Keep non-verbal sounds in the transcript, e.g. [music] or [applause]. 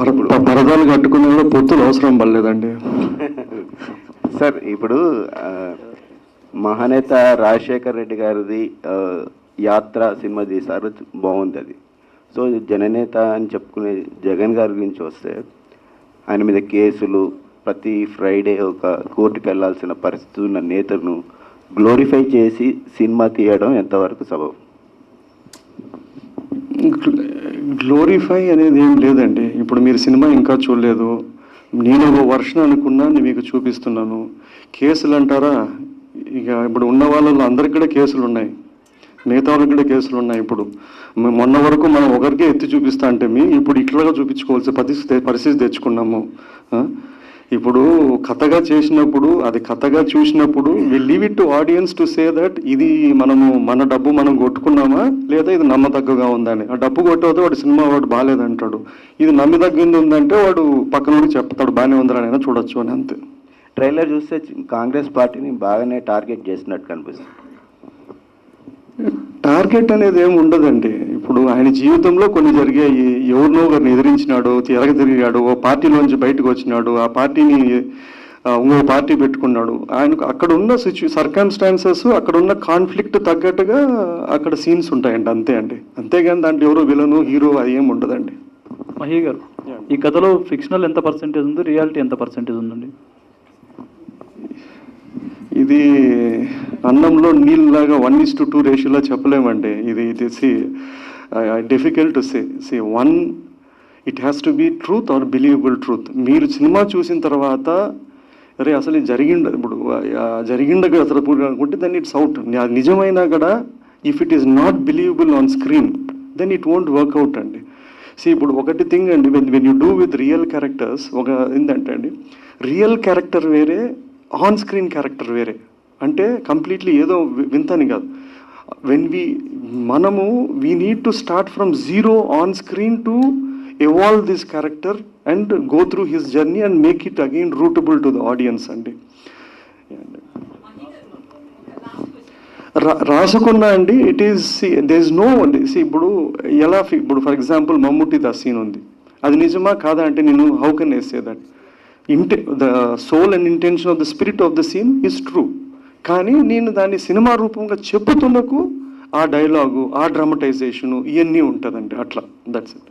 పరదాలు కట్టుకుని కూడా పొత్తులు అవసరం పడలేదండి. [laughs] సార్ ఇప్పుడు మహానేత రాజశేఖర్ రెడ్డి గారిది యాత్ర సినిమా తీశారు బాగుంది అది సో జననేత అని చెప్పుకునే జగన్ గారి గురించి వస్తే ఆయన మీద కేసులు ప్రతి ఫ్రైడే ఒక కోర్టుకు వెళ్ళాల్సిన పరిస్థితి ఉన్న నేతను గ్లోరిఫై చేసి సినిమా తీయడం ఎంతవరకు సబబు? గ్లోరిఫై అనేది ఏం లేదండి. ఇప్పుడు మీరు సినిమా ఇంకా చూడలేదు. నేను ఒక వర్షన్ అనుకున్నా నేను మీకు చూపిస్తున్నాను. కేసులు అంటారా? ఇక ఇప్పుడు ఉన్న వాళ్ళలో అందరికి కూడా కేసులు ఉన్నాయి. మిగతా వాళ్ళకి కూడా కేసులు ఉన్నాయి ఇప్పుడు. మొన్న వరకు మనం ఒకరికే ఎత్తి చూపిస్తా అంటే మీ ఇప్పుడు ఇట్లాగా చూపించుకోవాల్సిన పరిస్థితి పరిస్థితి తెచ్చుకున్నాము. ఇప్పుడు కథగా చేసినప్పుడు అది కథగా చూసినప్పుడు we leave it to audience to say that ఇది మనము మన డబ్బు మనం కొట్టుకున్నామా? లేదా ఇది నమ్మదగ్గగా ఉందని ఆ డబ్బు కొట్టవద్దు వాడు సినిమా వాడు బాగాలేదంటాడు ఇది నమ్మదగ్గింది ఉందంటే వాడు పక్కన చెప్తాడు బాగానే ఉందని అయినా చూడొచ్చు అని అంతే. ట్రైలర్ చూస్తే కాంగ్రెస్ పార్టీని బాగానే టార్గెట్ చేసినట్టు కనిపిస్తుంది. టార్గెట్ అనేది ఏమి ఉండదండి. ఇప్పుడు ఆయన జీవితంలో కొన్ని జరిగాయి ఎవరినో ఒకరిని ఎదిరించినాడు తిరగ తిరిగాడు ఓ పార్టీలోంచి బయటకు వచ్చినాడు ఆ పార్టీని ఇంకో పార్టీ పెట్టుకున్నాడు. ఆయనకు అక్కడ ఉన్న సిచ్యు సర్కమ్స్టాన్సెస్ అక్కడ ఉన్న కాన్ఫ్లిక్ట్ తగ్గట్టుగా అక్కడ సీన్స్ ఉంటాయండి అంతే అండి. అంతేగాని దాంట్లో ఎవరో విలను హీరో అది ఏమి ఉండదండి. మహి గారు ఈ కథలో ఫిక్షనల్ ఎంత పర్సెంటేజ్ ఉంది రియాలిటీ ఎంత పర్సెంటేజ్ ఉందండి? ఇది అన్నంలో నీళ్ళలాగా వన్ ఇస్ టు టూ రేషియోలో చెప్పలేమండి. ఇది ఇది see difficult to say see one it has to be truth or believable truth మీరు సినిమా చూసిన తర్వాత అరే అసలు జరిగిండదు జరిగిండ ఇప్పుడు జరిగిండగా అసలు అనుకుంటే దెన్ ఇట్స్ అవుట్ నిజమైనా కూడా if it is not believable on screen then it won't work out అండి. సి ఇప్పుడు ఒకటి థింగ్ అండి when when you do with real characters ఒక ఏంటంటే అండి రియల్ క్యారెక్టర్ వేరే ఆన్ స్క్రీన్ క్యారెక్టర్ వేరే. అంటే కంప్లీట్లీ ఏదో వింతని కాదు. వెన్ వి మనము we need to start from zero on screen to evolve this character and go through his journey and make it again rootable to the audience అండి. రా- రాసుకున్నా అండి it is they is no see ఇప్పుడు ఎలా ఇప్పుడు for example Mammootty the scene ఉంది. అది నిజమా కాదా అంటే నేను how can I say that? In the the soul and intention of the spirit of the scene is true. కానీ నేను దాన్ని సినిమా రూపంగా చెప్పుతున్నకు ఆ డైలాగు ఆ డ్రామటైజేషను ఇవన్నీ ఉంటుందండి. అట్లా దట్స్ ఇట్